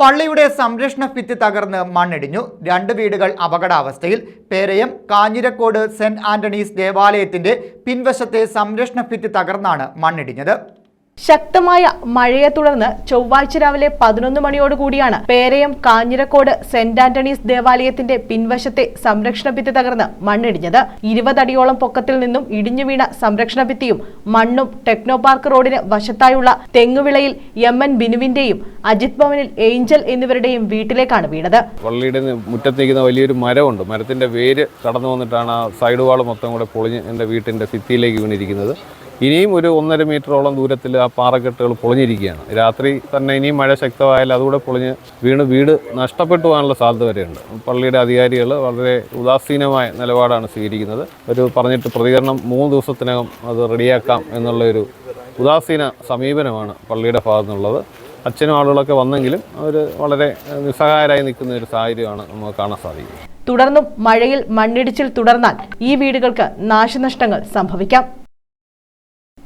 പള്ളിയുടെ സംരക്ഷണ ഭിത്തി തകർന്ന് മണ്ണിടിഞ്ഞു. രണ്ട് വീടുകൾ അപകടാവസ്ഥയിൽ. പേരയം കാഞ്ഞിരക്കോട് സെന്റ് ആന്റണീസ് ദേവാലയത്തിന്റെ പിൻവശത്തെ സംരക്ഷണ ഭിത്തി തകർന്നാണ് മണ്ണിടിഞ്ഞത്. ശക്തമായ മഴയെ തുടർന്ന് ചൊവ്വാഴ്ച രാവിലെ പതിനൊന്ന് മണിയോടുകൂടിയാണ് പേരയം കാഞ്ഞിരക്കോട് സെന്റ് ആന്റണീസ് ദേവാലയത്തിന്റെ പിൻവശത്തെ സംരക്ഷണ ഭിത്തി തകർന്ന് മണ്ണിടിഞ്ഞത്. ഇരുപതടിയോളം പൊക്കത്തിൽ നിന്നും ഇടിഞ്ഞു വീണ സംരക്ഷണ ഭിത്തിയും മണ്ണും ടെക്നോ പാർക്ക് റോഡിന് വശത്തായുള്ള തെങ്ങുവിളയിൽ എം എൻ ബിനുവിന്റെയും അജിത് ഭവനിൽ ഏഞ്ചൽ എന്നിവരുടെയും വീട്ടിലേക്കാണ് വീണത്. പള്ളിയുടെ മുറ്റത്തേക്കുന്ന വലിയൊരു മരമുണ്ട്. മരത്തിന്റെ വേര് കടന്നു വന്നിട്ടാണ് ആ സൈഡ് വാൾ മൊത്തം കൂടെ പൊളിഞ്ഞ് എന്റെ വീട്ടിന്റെ ഭിത്തിയിലേക്ക് വീണിരിക്കുന്നത്. ഇനിയും ഒരു ഒന്നര മീറ്ററോളം ദൂരത്തിൽ ആ പാറക്കെട്ടുകൾ പൊളിഞ്ഞിരിക്കുകയാണ്. രാത്രി തന്നെ ഇനിയും മഴ ശക്തമായാൽ അതുകൂടെ പൊളിഞ്ഞ് വീണ് വീട് നഷ്ടപ്പെട്ടു പോകാനുള്ള സാധ്യത വരെയുണ്ട്. പള്ളിയുടെ അധികാരികൾ വളരെ ഉദാസീനമായ നിലപാടാണ് സ്വീകരിക്കുന്നത്. ഒരു പറഞ്ഞിട്ട് പ്രതികരണം മൂന്ന് ദിവസത്തിനകം അത് റെഡിയാക്കാം എന്നുള്ള ഒരു ഉദാസീന സമീപനമാണ് പള്ളിയുടെ ഭാഗത്തു നിന്നുള്ളത് അച്ഛനും ആളുകളൊക്കെ വന്നെങ്കിലും അവർ വളരെ നിസ്സഹായരായി നിൽക്കുന്ന ഒരു സാഹചര്യമാണ് നമുക്ക് കാണാൻ സാധിക്കുന്നത്. തുടർന്നും മഴയിൽ മണ്ണിടിച്ചിൽ തുടർന്നാൽ ഈ വീടുകൾക്ക് നാശനഷ്ടങ്ങൾ സംഭവിക്കാം.